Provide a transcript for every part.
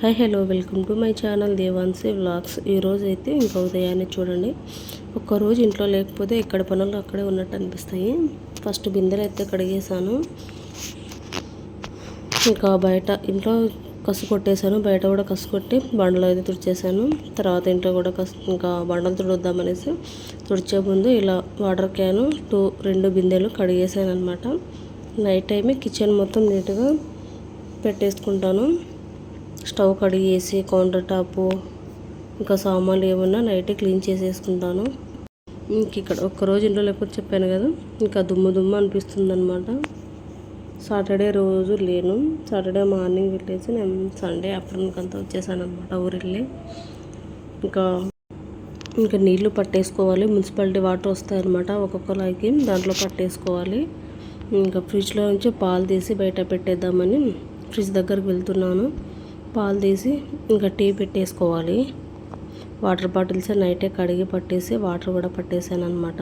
Hi hello welcome to my channel Devanshi vlogs. ఈరోజు అయితే ఇంకా ఉదయాన్నే చూడండి. ఒక్కరోజు ఇంట్లో లేకపోతే ఎక్కడ పనులు అక్కడే ఉన్నట్టు అనిపిస్తాయి. ఫస్ట్ బిందెలు అయితే కడిగేసాను ఇంకా బయట ఇంట్లో కసు కొట్టేశాను. బయట కూడా కసు కొట్టి బండలు అయితే తుడిచేసాను తర్వాత ఇంట్లో కూడా కసు ఇంకా బండలు తుడుద్దామనేసి తుడిచే ముందు ఇలా వాటర్ క్యాను టూ రెండు బిందెలు కడిగేసాను అనమాట నైట్ టైమే కిచెన్ మొత్తం నీట్గా పెట్టేసుకుంటాను. స్టవ్ కడిగేసి కౌంటర్ టాపు ఇంకా సామాన్లు ఏమన్నా నైట్ క్లీన్ చేసేసుకుంటాను. ఇంక ఇక్కడ ఒక్కరోజు ఇంట్లో లేకపోతే చెప్పాను కదా ఇంకా దుమ్ము దుమ్ము అనిపిస్తుంది అనమాట సాటర్డే రోజు లేను. సాటర్డే మార్నింగ్ వెళ్ళేసి నేను సండే ఆఫ్టర్నూన్కి అంతా వచ్చేసాను అనమాట ఊరెళ్ళి. ఇంకా ఇంకా నీళ్ళు పట్టేసుకోవాలి. మున్సిపాలిటీ వాటర్ వస్తాయి అనమాట ఒక్కొక్కలాగి దాంట్లో పట్టేసుకోవాలి. ఇంకా ఫ్రిడ్జ్లో నుంచి పాలు తీసి బయట పెట్టేద్దామని ఫ్రిడ్జ్ దగ్గరికి వెళ్తున్నాను. పాలు తీసి ఇంకా టీ పెట్టేసుకోవాలి. వాటర్ బాటిల్స్ నైటే కడిగి పట్టేసి వాటర్ కూడా పట్టేసాను అనమాట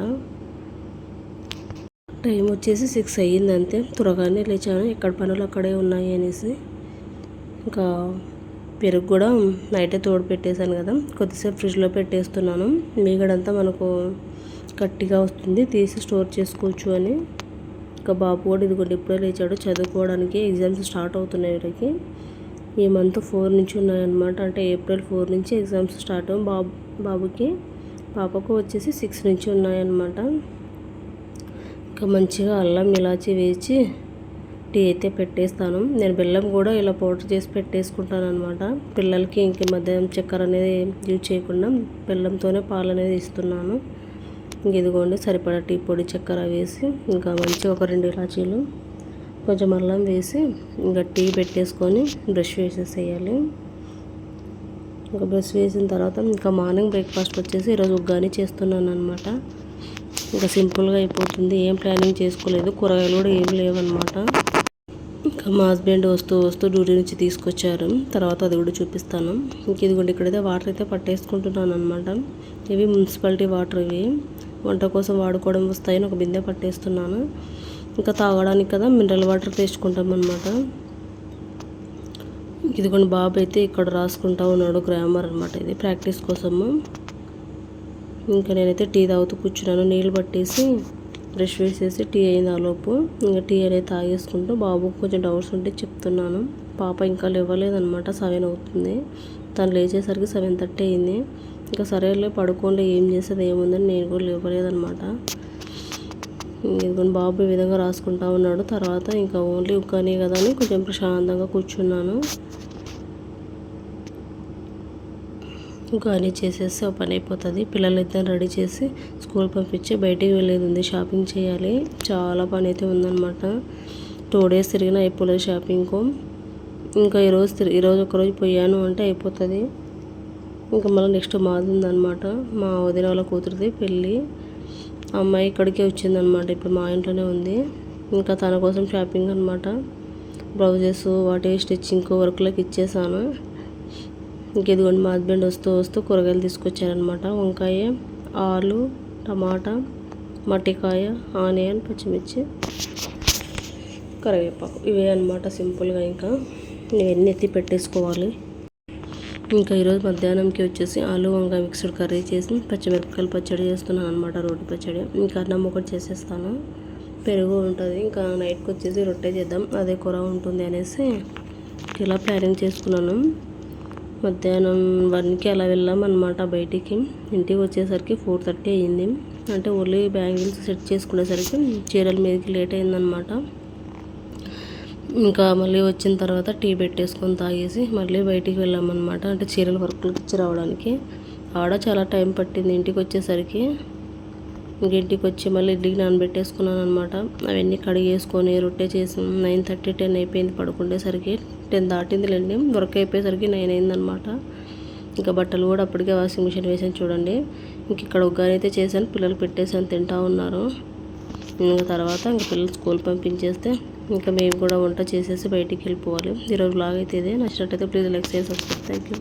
టైం వచ్చేసి సిక్స్ అయ్యింది అంతే. త్వరగానే లేచాను. ఎక్కడ పనులు అక్కడే ఉన్నాయి అనేసి. ఇంకా పెరుగు కూడా నైటే తోడు పెట్టేశాను కదా. కొద్దిసేపు ఫ్రిడ్జ్లో పెట్టేస్తున్నాను. మీగడంతా మనకు గట్టిగా వస్తుంది. తీసి స్టోర్ చేసుకోవచ్చు అని. ఇంకా బాబు కూడా ఇదిగోండి ఇప్పుడే లేచాడు. చదువుకోవడానికి ఎగ్జామ్స్ స్టార్ట్ అవుతున్నాయి వీరికి ఈ మంత్ ఫోర్ నుంచి ఉన్నాయన్నమాట. అంటే ఏప్రిల్ ఫోర్ నుంచి ఎగ్జామ్స్ స్టార్ట్ బాబు బాబుకి పాపకు వచ్చేసి సిక్స్ నుంచి ఉన్నాయన్నమాట. ఇంకా మంచిగా అల్లం ఇలాచి వేసి టీ అయితే పెట్టేస్తాను. నేను బెల్లం కూడా ఇలా పౌడర్ చేసి పెట్టేసుకుంటాను అనమాట పిల్లలకి ఇంక మధ్యాహ్నం చక్కెర అనేది యూజ్ చేయకుండా బెల్లంతోనే పాలు అనేది ఇస్తున్నాను. ఇంక ఇదిగోండి సరిపడా టీ పొడి చక్కెర వేసి ఇంకా మంచిగా ఒక రెండు ఇలాచీలు కొంచెం అల్లం వేసి ఇంకా టీ పెట్టేసుకొని బ్రష్ వేసేసేయాలి ఇంకా బ్రష్ వేసిన తర్వాత ఇంకా మార్నింగ్ బ్రేక్ఫాస్ట్ వచ్చేసి ఈరోజు ఉగ్గాని చేస్తున్నాను అనమాట ఇంకా సింపుల్గా అయిపోతుంది. ఏం ప్లానింగ్ చేసుకోలేదు. కూరగాయలు కూడా ఏం లేవన్నమాట. ఇంకా మా హస్బెండ్ వస్తూ వస్తూ డ్యూటీ నుంచి తీసుకొచ్చారు. తర్వాత అది కూడా చూపిస్తాను. ఇంక ఇదిగోండి ఇక్కడైతే వాటర్ అయితే పట్టేసుకుంటున్నాను అనమాట ఇవి మున్సిపాలిటీ వాటర్ ఇవి. వంట కోసం వాడుకోవడం వస్తాయని ఒక బిందె పట్టేస్తున్నాను. ఇంకా తాగడానికి కదా మినరల్ వాటర్ తెచ్చుకుంటాం అనమాట ఇదిగోండి బాబు అయితే ఇక్కడ రాసుకుంటా ఉన్నాడు గ్రామర్ అనమాట ఇది ప్రాక్టీస్ కోసము. ఇంకా నేనైతే టీ తాగుతూ కూర్చున్నాను. నీళ్ళు పట్టేసి బ్రష్ వేసేసి టీ అయింది ఆలోపు ఇంకా టీ అనేది తాగేసుకుంటూ బాబుకు కొంచెం డౌట్స్ ఉంటే చెప్తున్నాను. పాప ఇంకా లేవలేదనమాట సెవెన్ అవుతుంది. తను లేచేసరికి సెవెన్ థర్టీ అయింది. ఇంకా సరేలే పడుకోండి ఏం చేసేది ఏముందని నేను కూడా లేవలేదనమాట ఇదిగోని బాబు ఈ విధంగా రాసుకుంటా ఉన్నాడు. తర్వాత ఇంకా ఓన్లీ ఉక్కనే కదా అని కొంచెం ప్రశాంతంగా కూర్చున్నాను. ఇంకా అని చేసేస్తే ఒక పని అయిపోతుంది. పిల్లలు ఇద్దరు రెడీ చేసి స్కూల్ పంపించి బయటికి వెళ్ళేది ఉంది షాపింగ్ చేయాలి. చాలా పని అయితే ఉందన్నమాట. టూ డేస్ తిరిగినా అయిపోలేదు షాపింగ్కు ఇంకా ఈరోజు తిరిగి ఈరోజు ఒకరోజు పోయాను అంటే అయిపోతుంది. ఇంకా మళ్ళీ నెక్స్ట్ మాది ఉందన్నమాట. మా వదిన వాళ్ళ కూతురిది పెళ్ళి. అమ్మాయి ఇక్కడికే వచ్చిందనమాట ఇప్పుడు మా ఇంట్లోనే ఉంది. ఇంకా తన కోసం షాపింగ్ అనమాట బ్లౌజెస్ వాటి స్టిచ్చింగ్ వర్క్లకు ఇచ్చేసాను. ఇంక ఇదిగోండి మా హస్బెండ్ వస్తూ వస్తూ కూరగాయలు తీసుకొచ్చారనమాట వంకాయ ఆలు టమాటా మట్టికాయ ఆనియన్ పచ్చిమిర్చి కరివేపాకు. ఇవే అనమాట సింపుల్గా ఇంకా. ఇవన్నీ ఎత్తి పెట్టేసుకోవాలి. ఇంకా ఈరోజు మధ్యాహ్నంకి వచ్చేసి ఆలు వంకాయ మిక్స్డ్ కర్రీ చేసి పచ్చిమిరపకాయలు పచ్చడి చేస్తున్నాను అనమాట రోటి పచ్చడి. ఇంకా అన్నం ఒకటి చేసేస్తాను. పెరుగు ఉంటుంది. ఇంకా నైట్కి వచ్చేసి రొట్టె చేద్దాం. అదే కూర ఉంటుంది అనేసి ఇలా ప్లానింగ్ చేసుకున్నాను. మధ్యాహ్నం వన్కి అలా వెళ్ళాం అనమాట బయటికి. ఇంటికి వచ్చేసరికి ఫోర్ థర్టీ అయ్యింది. అంటే ఓన్లీ బ్యాంగిల్స్ సెట్ చేసుకునేసరికి చీరల మీదకి లేట్ అయిందనమాట ఇంకా మళ్ళీ వచ్చిన తర్వాత టీ పెట్టేసుకొని తాగేసి మళ్ళీ బయటికి వెళ్ళామన్నమాట. అంటే చీరల వర్క్లకి ఇచ్చి రావడానికి. ఆడ చాలా టైం పట్టింది ఇంటికి వచ్చేసరికి. ఇంక ఇంటికి వచ్చి మళ్ళీ ఇడ్లీకి నానబెట్టేసుకున్నాను అనమాట అవన్నీ కడిగేసుకొని రొట్టె చేసి. నైన్ థర్టీ టెన్ అయిపోయింది పడుకునేసరికి టెన్ దాటిందిలేండి. వర్క్ అయిపోయేసరికి నైన్ అయిందనమాట ఇంకా బట్టలు కూడా అప్పటికే వాషింగ్ మిషన్ వేసాను చూడండి. ఇంక ఇక్కడ ఉగ్గాని అయితే చేశాను. పిల్లలు పెట్టేసాను తింటా ఉన్నారు. ఇంకా తర్వాత ఇంకా పిల్లలు స్కూల్ పంపించేస్తే ఇంకా మేము కూడా వంట చేసేసి బయటికి వెళ్ళిపోవాలి. ఈరోజు బ్లాగ్ అయితే ఇదే. నచ్చినట్టయితే ప్లీజ్ లైక్ చేసి సబ్స్క్రైబ్ థ్యాంక్ యూ